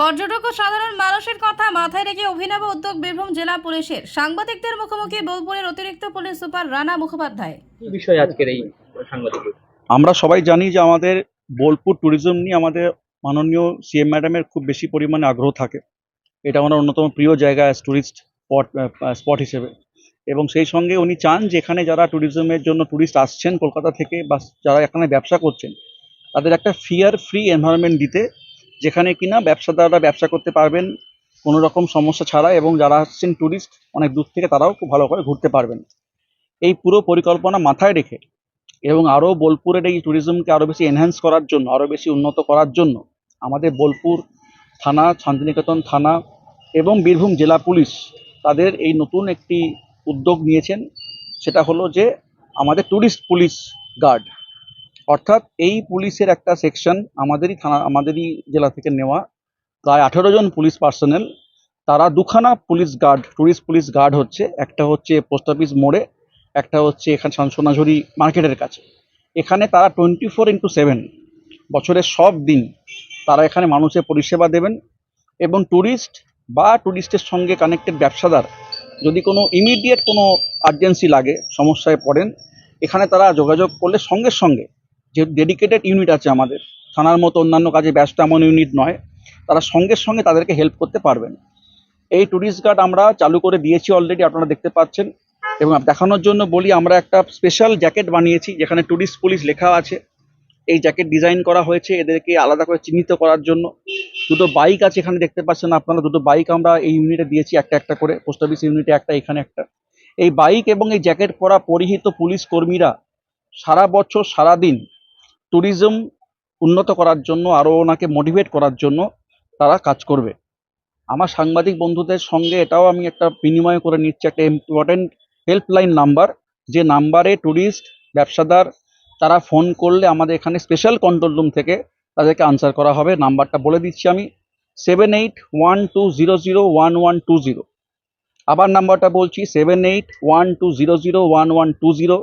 পর্যটক ও সাধারণ মানুষের কথা মাথায় রেখে অভিনব উদ্যোগ বীরভূম জেলা পুলিশের। সাংবাদিকদের মুখোমুখি বোলপুরের অতিরিক্ত পুলিশ সুপার রানা মুখোপাধ্যায়। বিষয় আজকের এই সাংবাদিক আমরা সবাই জানি যে আমাদের বোলপুর ট্যুরিজম নিয়ে আমাদের মাননীয় সিএম ম্যাডামের খুব বেশি পরিমাণে আগ্রহ থাকে। এটা আমার অন্যতম প্রিয় জায়গা ট্যুরিস্ট স্পট স্পট হিসেবে। এবং সেই সঙ্গে উনি চান যে এখানে যারা ট্যুরিজমের জন্য ট্যুরিস্ট আসছেন কলকাতা থেকে বা যারা এখানে ব্যবসা করছেন তাদের একটা ফিয়ার ফ্রি এনভায়রনমেন্ট দিতে যেখানে কিনা ব্যবসাদাররা ব্যবসা করতে পারবেন কোনো রকম সমস্যা ছাড়া এবং যারা আসছেন ট্যুরিস্ট অনেক দূর থেকে তারাও খুব ভালো করে ঘুরতে পারবেন। এই পুরো পরিকল্পনা মাথায় রেখে এবং আরও বোলপুরের এই ট্যুরিজমকে আরও বেশি এনহ্যান্স করার জন্য, আরও বেশি উন্নত করার জন্য আমাদের বোলপুর থানা, শান্তিনিকেতন থানা এবং বীরভূম জেলা পুলিশ তাদের এই নতুন একটি উদ্যোগ নিয়েছেন। সেটা হলো যে আমাদের ট্যুরিস্ট পুলিশ গার্ড অর্থাৎ এই পুলিশের একটা সেকশন আমাদেরই থানা, আমাদেরই জেলা থেকে নেওয়া। প্রায় আঠেরো জন পুলিশ পার্সোনেল তারা দুখানা police guard tourist police guard হচ্ছে। একটা হচ্ছে পোস্ট অফিস মোড়ে, একটা হচ্ছে এখানে সোনাঝুরি মার্কেটের কাছে। এখানে তারা টোয়েন্টি ফোর ইন্টু সেভেন বছরের সব দিন তারা এখানে মানুষের পরিষেবা দেবেন এবং ট্যুরিস্ট বা ট্যুরিস্টের সঙ্গে কানেক্টেড ব্যবসাদার যদি কোনো ইমিডিয়েট কোনো আর্জেন্সি লাগে, সমস্যায় পড়েন, এখানে তারা যোগাযোগ করলে সঙ্গে সঙ্গে যে ডেডিকেটেড ইউনিট আছে আমাদের, থানার মতো অন্যান্য কাজে ব্যস্ত এমন ইউনিট নয়, তারা সঙ্গে সঙ্গে তাদেরকে হেল্প করতে পারবেন। এই ট্যুরিস্ট গার্ড আমরা চালু করে দিয়েছি অলরেডি আপনারা দেখতে পাচ্ছেন। এবং দেখানোর জন্য বলি, আমরা একটা স্পেশাল জ্যাকেট বানিয়েছি, যেখানে ট্যুরিস্ট পুলিশ লেখা আছে। এই জ্যাকেট ডিজাইন করা হয়েছে, এদেরকে আলাদা করে চিহ্নিত করার জন্য। দুটো বাইক আছে এখানে দেখতে পাচ্ছেন আপনারা, দুটো বাইক আমরা এই ইউনিটে দিয়েছি, একটা একটা করে। পোস্ট অফিস ইউনিটে একটা, এখানে একটা। এই বাইক এবং এই জ্যাকেট পরা পরিহিত পুলিশ কর্মীরা সারা বছর সারা দিন ট্যুরিজম উন্নত করার জন্য আরও ওনাকে মোটিভেট করার জন্য তারা কাজ করবে। আমার সাংবাদিক বন্ধুদের সঙ্গে এটাও আমি একটা বিনিময় করে নিচ্ছি, একটা ইম্পর্টেন্ট হেল্পলাইন নাম্বার যে নাম্বারে ট্যুরিস্ট ব্যবসাদার, তারা ফোন করলে আমাদের এখানে স্পেশাল কন্ট্রোল রুম থেকে তাদেরকে আনসার করা হবে। নাম্বারটা বলে দিচ্ছি আমি seven eight one two zero zero one one two zero আবার নাম্বারটা বলছি seven eight one two zero zero one one two zero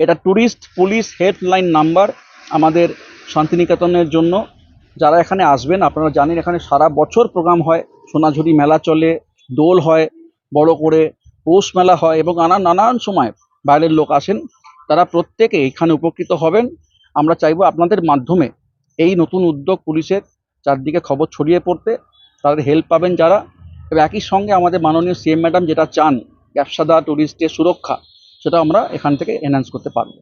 এটা ট্যুরিস্ট পুলিশ হেল্পলাইন নাম্বার আমাদের শান্তিনিকেতনের জন্য যারা এখানে আসবেন, আপনারা জানেন এখানে সারা বছর প্রোগ্রাম হয়। সোনাঝুরি মেলা চলে, দোল হয়, বড় করে পৌষ মেলা হয় এবং নানান নানান সময় বাইরের লোক আসেন। তারা প্রত্যেকে এখানে উপকৃত হবেন। আমরা চাইব আপনাদের মাধ্যমে এই নতুন উদ্যোগ পুলিশের চারদিকে খবর ছড়িয়ে পড়তে। তাদের হেল্প পাবেন যারা। এবং একই সঙ্গে আমাদের মাননীয় সিএম ম্যাডাম যেটা চান, ব্যবসাদার ট্যুরিস্টের সুরক্ষা, সেটা আমরা এখান থেকে এনহ্যান্স করতে পারব।